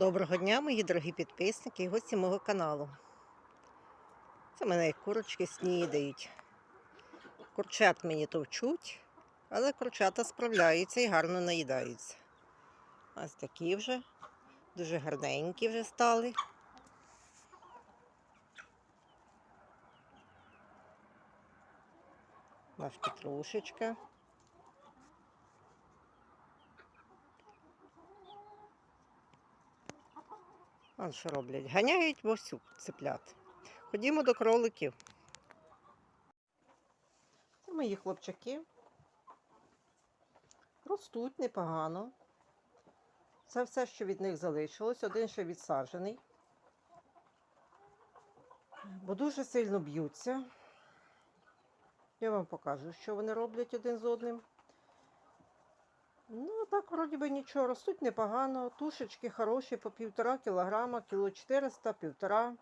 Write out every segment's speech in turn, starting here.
Доброго дня, мої дорогі підписники і гості мого каналу. Це мене курочки снідають. Курчат мені товчуть, але курчата справляються і гарно наїдаються. Ось такі вже, дуже гарненькі вже стали. Наш петрушечка. Вон що роблять? Ганяють вовсю цеплят. Ходімо до кроликів. Це мої хлопчаки. Ростуть непогано. Це все, що від них залишилось. Один ще відсаджений. Бо дуже сильно б'ються. Я вам покажу, що вони роблять один з одним. Ну, так, вроді би нічого, ростуть непогано. Тушечки хороші по півтора кілограма, кіло 400, півтора.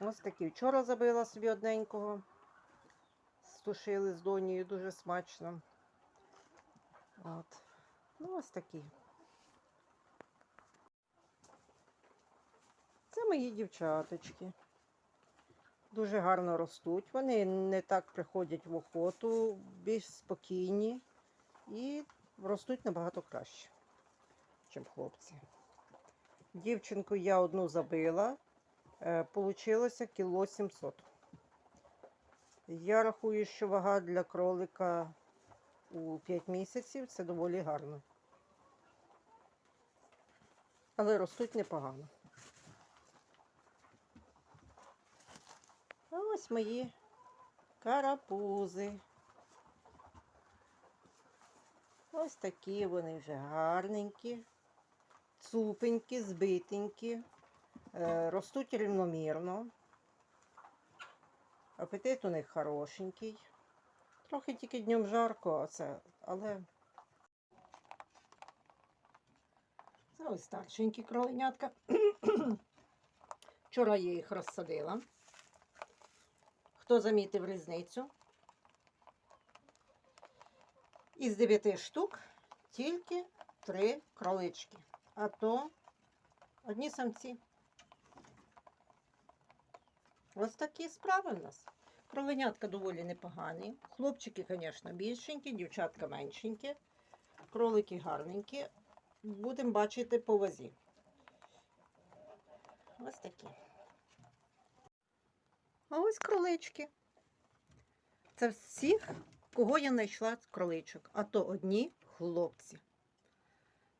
Ось такі. Вчора забила собі одненького. Стушили з донією дуже смачно. От. Ну, ось такі. Це мої дівчаточки. Дуже гарно ростуть. Вони не так приходять в охоту, більш спокійні і ростуть набагато краще, ніж хлопці. Дівчинку я одну забила, е, получилося кіло 700. Я рахую, що вага для кролика у 5 місяців це доволі гарно. Але ростуть непогано. А ось мої карапузи. Ось такі вони вже гарненькі, цупенькі, збитенькі, е, ростуть рівномірно. Апетит у них хорошенький. Трохи тільки днем жарко, оце, але це ось старшенькі кроленятка. Вчора я їх розсадила. Хто замітив різницю? Із 9 штук тільки 3 кролички. А то одні самці. Ось такі справи в нас. Кроленятка доволі непогані. Хлопчики, звісно, більшенькі, дівчатка меншенькі. Кролики гарненькі. Будемо бачити по вазі. Ось такі. А ось кролички. Це всіх, кого я знайшла кроличок. А то одні хлопці.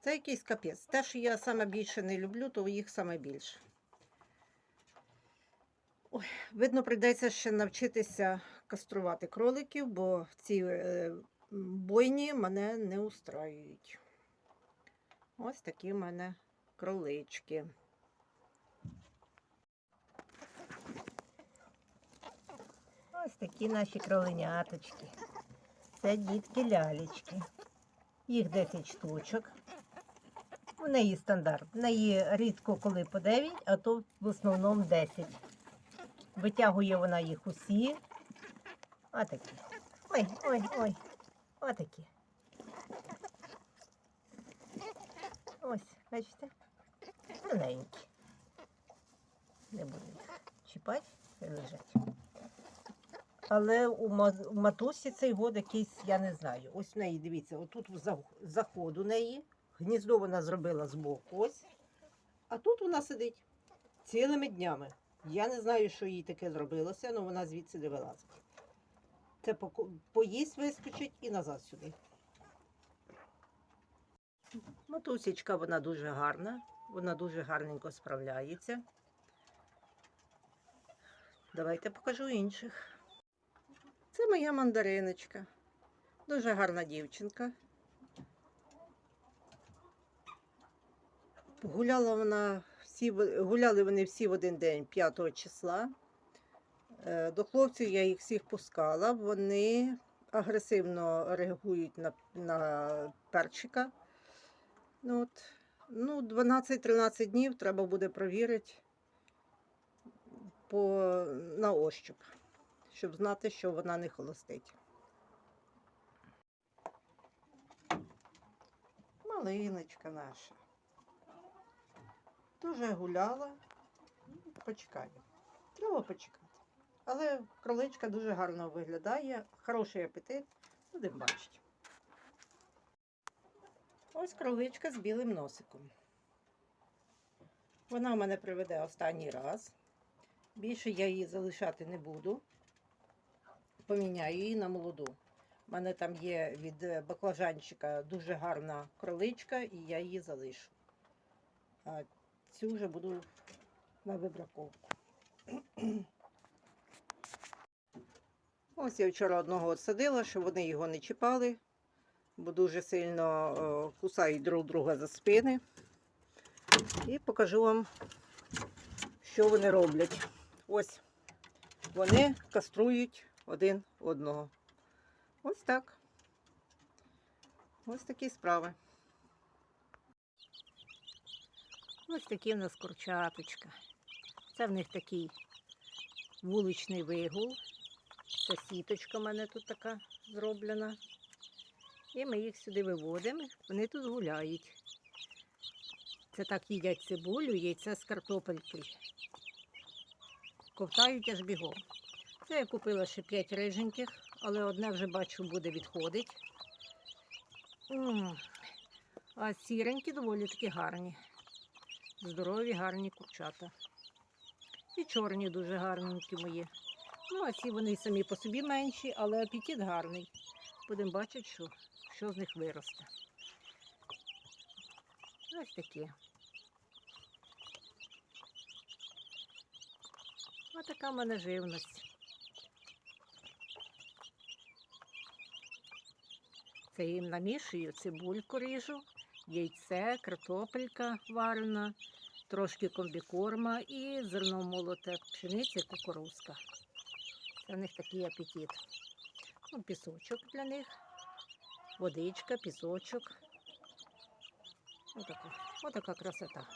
Це якийсь капець. Те, що я саме більше не люблю, то їх саме більше. Ой, видно, прийдеться ще навчитися каструвати кроликів, бо ці е, бойні мене не устраюють. Ось такі в мене кролички. Ось такі наші кроленяточки. Це дітки лялечки. Їх 10 штучок. У неї стандарт. В неї рідко коли по 9, а то в основному 10. Витягує вона їх усі. Отакі. Ой, ой, ой. Отакі. Ось, бачите? Маленькі. Не буду їх чіпати, хай лежать. Але у матусі цей год якийсь, я не знаю. Ось в неї, дивіться, отут за- заход у неї. Гніздо вона зробила збоку. Ось. А тут вона сидить цілими днями. Я не знаю, що їй таке зробилося, але вона звідси не вилазить. Це поїсть вискочить і назад сюди. Матусечка, вона дуже гарна, вона дуже гарненько справляється. Давайте покажу інших. Це моя мандариночка. Дуже гарна дівчинка. Гуляла вона всі, гуляли вони всі в один день, 5 числа. Е, До хлопців я їх всіх пускала. Вони агресивно реагують на, на перчика. Ну, от, ну, 12-13 днів треба буде провірити по, на ощуп, щоб знати, що вона не холостить. Малиночка наша. Дуже гуляла. Почекаю. Треба почекати. Але кроличка дуже гарно виглядає, хороший апетит, будемо бачити. Ось кроличка з білим носиком. Вона в мене приведе останній раз. Більше я її залишати не буду. Поміняю її на молоду. У мене там є від е, баклажанчика дуже гарна кроличка, і я її залишу. А цю вже буду на вибраковку. Ось я вчора одного отсадила, щоб вони його не чіпали, бо дуже сильно е, кусають друг друга за спини. І покажу вам, що вони роблять. Ось вони каструють один одного. Ось так. Ось такі справи. Ось такі в нас курчаточка. Це в них такий вуличний вигул. Це сіточка в мене тут така зроблена. І ми їх сюди виводимо, вони тут гуляють. Це так їдять цибулю, яйце з картопелькою. Ковтають аж бігом. Це я купила ще 5 риженьких, але одне вже бачу буде відходить. А сіренькі доволі таки гарні. Здорові, гарні курчата. І чорні дуже гарненькі мої. Ну, а ці вони самі по собі менші, але апетит гарний. Будемо бачити, що, що з них виросте. Ось такі. Ось така в мене живність. Це їм намішую, цибульку ріжу, яйце, картопелька варена, трошки комбікорма і зерно молоте, пшениця кукурузка. Це в них такий апетит. Ну, пісочок для них, водичка, пісочок. Отака, отака красота.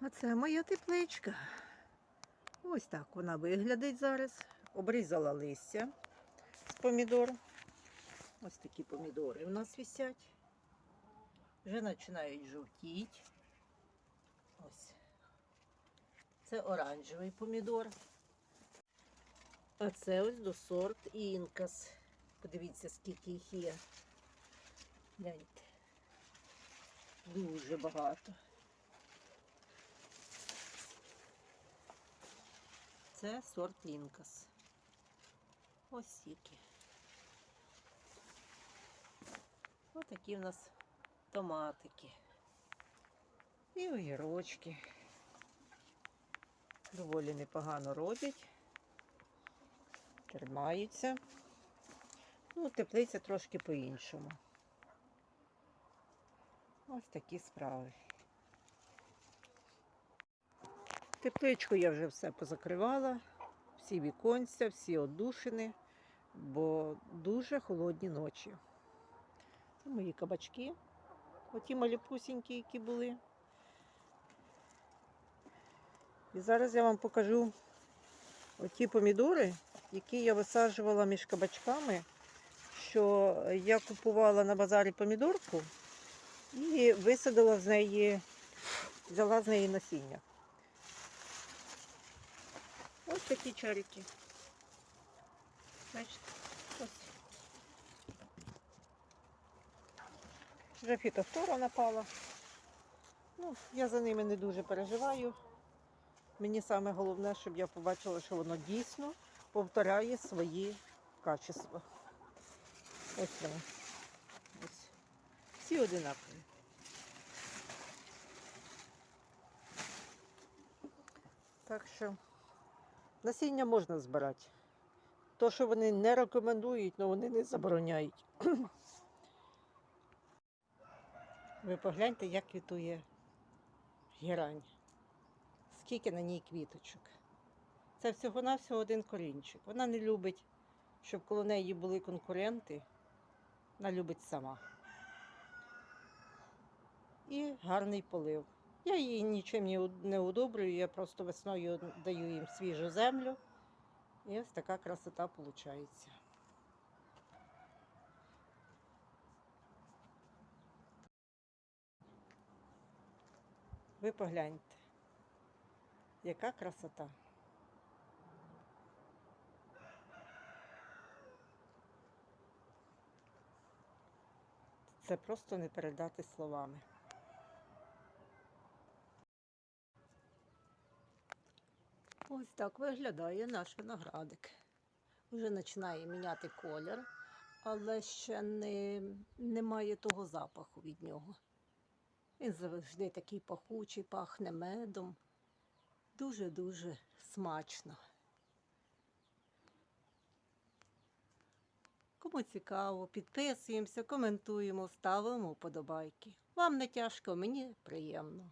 А це моя тепличка. Ось так вона виглядить зараз. Обрізала листя помідор. Ось такі помідори у нас висять. Вже починають жовтіти. Ось. Це оранжевий помідор. А це ось до сорт інкас. Подивіться, скільки їх є. Гляньте. Дуже багато. Це сорт інкас. Ось стільки. Ось такі в нас томатики. І огірочки. Доволі непогано родять. Тримаються. Ну, теплиця трошки по-іншому. Ось такі справи. Тепличку я вже все позакривала, всі віконця, всі одушини, бо дуже холодні ночі. Це мої кабачки, оті малюпусінькі, які були. І зараз я вам покажу оті помідори, які я висаджувала між кабачками, що я купувала на базарі помідорку і висадила з неї, взяла з неї насіння. Ось такі чарики. Бачите, ось. Вже фітофтора напала. Ну, я за ними не дуже переживаю. Мені саме головне, щоб я побачила, що воно дійсно повторяє свої качества. Ось вони. Ось. Всі одинакові. Так що насіння можна збирати. То, що вони не рекомендують, але вони не забороняють. Ви погляньте, як квітує герань. Скільки на ній квіточок. Це всього-навсього один корінчик. Вона не любить, щоб коло неї були конкуренти. Вона любить сама. І гарний полив. Я її нічим не уд- удобрюю, я просто весною даю їм свіжу землю. І ось така красота виходить. Ви погляньте, яка красота. Це просто не передати словами. Ось так виглядає наш виноградик. Вже починає міняти колір, але ще не, немає того запаху від нього. Він завжди такий пахучий, пахне медом. Дуже-дуже смачно. Кому цікаво, підписуємося, коментуємо, ставимо вподобайки. Вам не тяжко, мені приємно.